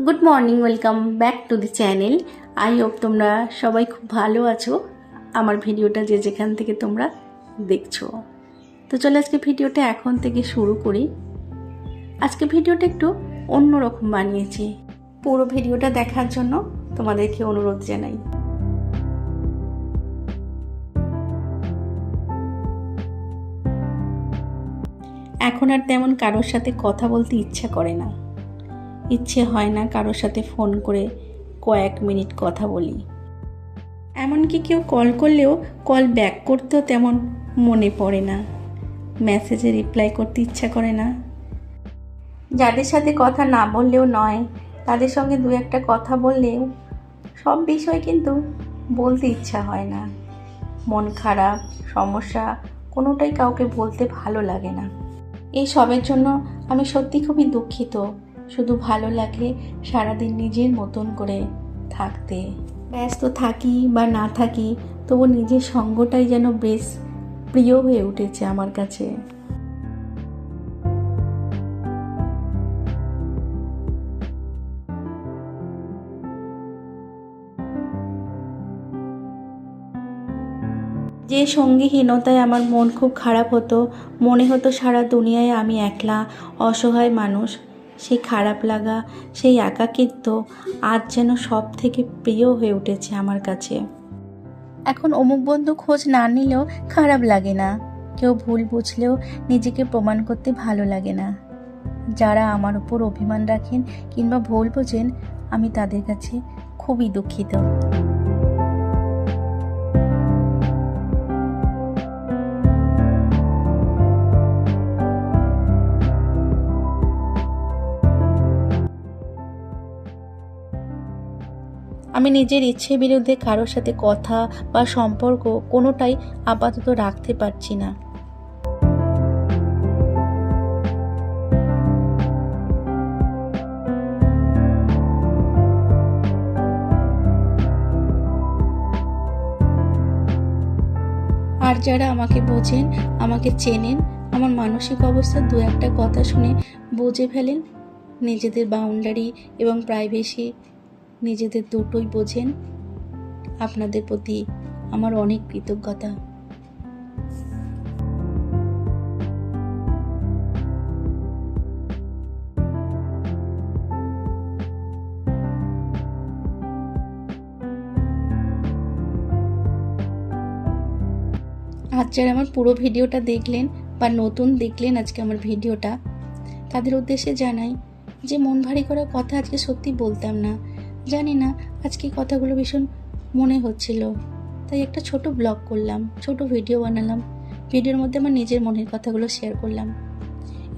Good morning welcome back to the channel I hope তোমরা সবাই খুব ভালো আছো। আমার ভিডিওটা যে যেখান থেকে তোমরা দেখছ। তো চলো আজকে ভিডিওটা এখন থেকে শুরু করি। আজকে ভিডিওটা একটু অন্যরকম বানিয়েছি। পুরো ভিডিওটা দেখার জন্য তোমাদেরকে অনুরোধ জানাই। এখন আর তেমন কারোর সাথে কথা বলতে ইচ্ছা করে না। ইচ্ছে হয় না কারোর সাথে ফোন করে কয়েক মিনিট কথা বলি। এমনকি কেউ কল করলেও কল ব্যাক করতেও তেমন মনে পড়ে না। মেসেজে রিপ্লাই করতে ইচ্ছা করে না। যাদের সাথে কথা না বললেও নয়, তাদের সঙ্গে দু একটা কথা বললেও সব বিষয় কিন্তু বলতে ইচ্ছা হয় না। মন খারাপ, সমস্যা, কোনোটাই কাউকে বলতে ভালো লাগে না। এই সবের জন্য আমি সত্যি খুবই দুঃখিত। শুধু ভালো লাগে সারাদিন নিজের মতন করে থাকতে। ব্যস্ত থাকি বা না থাকি, তবু নিজের সঙ্গটাই যেন বেশ প্রিয় হয়ে উঠেছে আমার কাছে। যে সঙ্গীহীনতায় আমার মন খুব খারাপ হতো, মনে হতো সারা দুনিয়ায় আমি একলা, অসহায় মানুষ সেই খারাপ লাগা, সেই একাকিত্ব আজ যেন সব থেকে প্রিয় হয়ে উঠেছে আমার কাছে। এখন অমুক বন্ধু খোঁজ না নিলেও খারাপ লাগে না। কেউ ভুল বুঝলেও নিজেকে প্রমাণ করতে ভালো লাগে না। যারা আমার উপর অভিমান রাখেন কিংবা ভুল বোঝেন, আমি তাদের কাছে খুবই দুঃখিত। আমি নিজের ইচ্ছে বিরুদ্ধে কারোর সাথে কথা বা সম্পর্ক কোনোটাই আপাতত রাখতে পারছি না। আর যারা আমাকে বোঝেন, আমাকে চেনেন, আমার মানসিক অবস্থার দু একটা কথা শুনে বুঝে ফেলেন নিজেদের বাউন্ডারি এবং প্রাইভেসি নিজেদের দুটোই বোঝেন, আপনাদের প্রতি আমার অনেক কৃতজ্ঞতা। আজ যারা আমার পুরো ভিডিওটা দেখলেন বা নতুন দেখলেন আজকে আমার ভিডিওটা, তাদের উদ্দেশ্যে জানাই যে মন ভারী করার কথা আজকে সত্যি বলতাম না। জানি না, আজকে কথাগুলো ভীষণ মনে হচ্ছিল। তাই একটা ছোট ব্লগ করলাম, ছোট ভিডিও বানালাম। ভিডিওর মধ্যে আমার নিজের মনের কথাগুলো শেয়ার করলাম।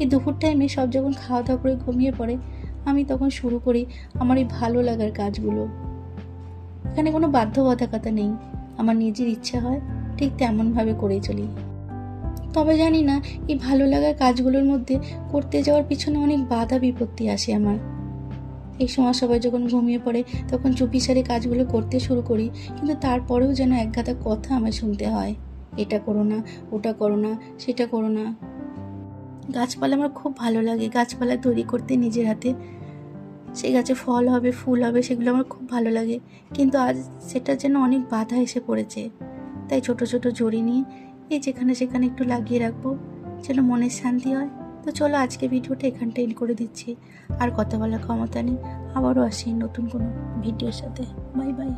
এই দুপুর টাইমে সব যখন খাওয়া দাওয়া করে ঘুমিয়ে পড়ে, আমি তখন শুরু করি আমার এই ভালো লাগার কাজগুলো। এখানে কোনো বাধ্যবাধকতা নেই, আমার নিজের ইচ্ছা হয় ঠিক তেমনভাবে করেই চলি। তবে জানি না, এই ভালো লাগার কাজগুলোর মধ্যে করতে যাওয়ার পিছনে অনেক বাধা বিপত্তি আসে আমার। এই সময় সবাই যখন ঘুমিয়ে পড়ে, তখন চুপি সারে কাজগুলো করতে শুরু করি, কিন্তু তারপরেও যেন একগাদা কথা আমায় শুনতে হয়। এটা করো না, ওটা করো না, সেটা করো না। গাছপালা আমার খুব ভালো লাগে, গাছপালা তৈরি করতে নিজের হাতে। সেই গাছে ফল হবে, ফুল হবে, সেগুলো আমার খুব ভালো লাগে। কিন্তু আজ সেটা যেন অনেক বাধা এসে পড়েছে। তাই ছোট ছোট জড়ি নিয়ে এই যেখানে সেখানে একটু লাগিয়ে রাখব, যেন মনের শান্তি হয়। তো চলো আজকে ভিডিওটা এখানটা এন্ড করে দিচ্ছি। আর কথা বলার ক্ষমতা নেই। আবারও আসি নতুন কোনো ভিডিওর সাথে। Bye bye